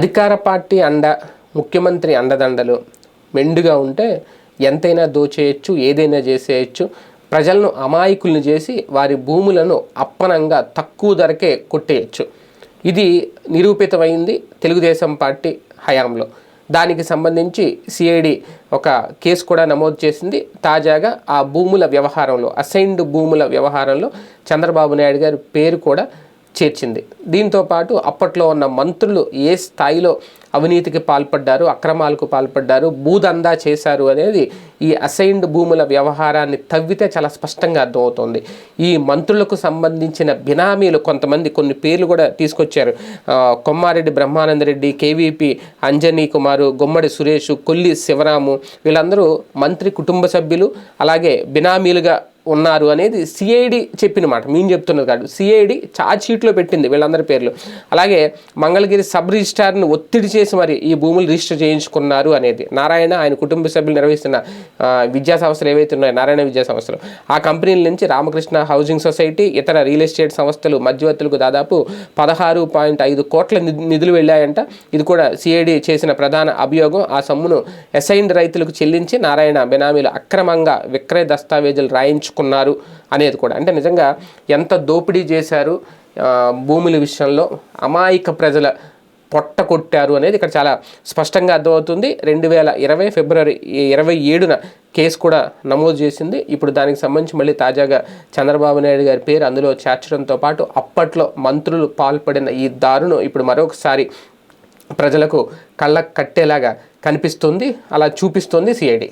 అధికార పార్టీ అండ ముఖ్యమంత్రి అండదండలు మెండుగా ఉంటే ఎంతైనా దోచేయచ్చు ఏదైనా చేసేయచ్చు. ప్రజలను అమాయకులను చేసి వారి భూములను అప్పనంగా తక్కువ ధరకే కొట్టేయచ్చు. ఇది నిరూపితమైంది తెలుగుదేశం పార్టీ హయాంలో. దానికి సంబంధించి సిఐడి ఒక కేసు కూడా నమోదు చేసింది. తాజాగా ఆ భూముల వ్యవహారంలో అసైన్డ్ భూముల వ్యవహారంలో చంద్రబాబు నాయుడు గారి పేరు కూడా చేర్చింది. దీంతో పాటు అప్పట్లో ఉన్న మంత్రులు ఏ స్థాయిలో అవినీతికి పాల్పడ్డారు అక్రమాలకు పాల్పడ్డారు భూదందా చేశారు అనేది ఈ అసైన్డ్ భూముల వ్యవహారాన్ని తవ్వితే చాలా స్పష్టంగా అర్థమవుతుంది. ఈ మంత్రులకు సంబంధించిన బినామీలు కొంతమంది కొన్ని పేర్లు కూడా తీసుకొచ్చారు. కొమ్మారెడ్డి బ్రహ్మానందరెడ్డి కేవీపీ అంజనీ కుమారు గుమ్మడి సురేష్ కొల్లి శివరాము వీళ్ళందరూ మంత్రి కుటుంబ సభ్యులు అలాగే బినామీలుగా ఉన్నారు అనేది సిఐడి చెప్పిన మాట. మేము చెప్తున్నది కాదు. సిఐడి ఛార్జ్ షీట్లో పెట్టింది వీళ్ళందరి పేర్లు. అలాగే మంగళగిరి సబ్ రిజిస్టార్ని ఒత్తిడి చేసి మరి ఈ భూములు రిజిస్టర్ చేయించుకున్నారు అనేది. నారాయణ ఆయన కుటుంబ సభ్యులు నిర్వహిస్తున్న విద్యా సంస్థలు ఏవైతే ఉన్నాయో నారాయణ విద్యా సంస్థలు. ఆ కంపెనీల నుంచి రామకృష్ణ హౌసింగ్ సొసైటీ ఇతర రియల్ ఎస్టేట్ సంస్థలు మధ్యవర్తులకు దాదాపు పదహారు పాయింట్ ఐదు కోట్ల నిధులు వెళ్ళాయంట. ఇది కూడా సిఐడి చేసిన ప్రధాన అభియోగం. ఆ సొమ్మును అసైన్డ్ రైతులకు చెల్లించి నారాయణ బెనామీలు అక్రమంగా విక్రయ దస్తావేజులు తీసుకున్నారు అనేది కూడా. అంటే నిజంగా ఎంత దోపిడీ చేశారు భూముల విషయంలో అమాయక ప్రజల పొట్ట కొట్టారు అనేది ఇక్కడ చాలా స్పష్టంగా అర్థమవుతుంది. రెండు వేల ఇరవై ఫిబ్రవరి ఇరవై ఏడున కేసు కూడా నమోదు చేసింది. ఇప్పుడు దానికి సంబంధించి మళ్ళీ తాజాగా చంద్రబాబు నాయుడు గారి పేరు అందులో చేర్చడంతో పాటు అప్పట్లో మంత్రులు పాల్పడిన ఈ దారును ఇప్పుడు మరొకసారి ప్రజలకు కళ్ళకు కట్టేలాగా కనిపిస్తుంది. అలా చూపిస్తుంది సిఐడి.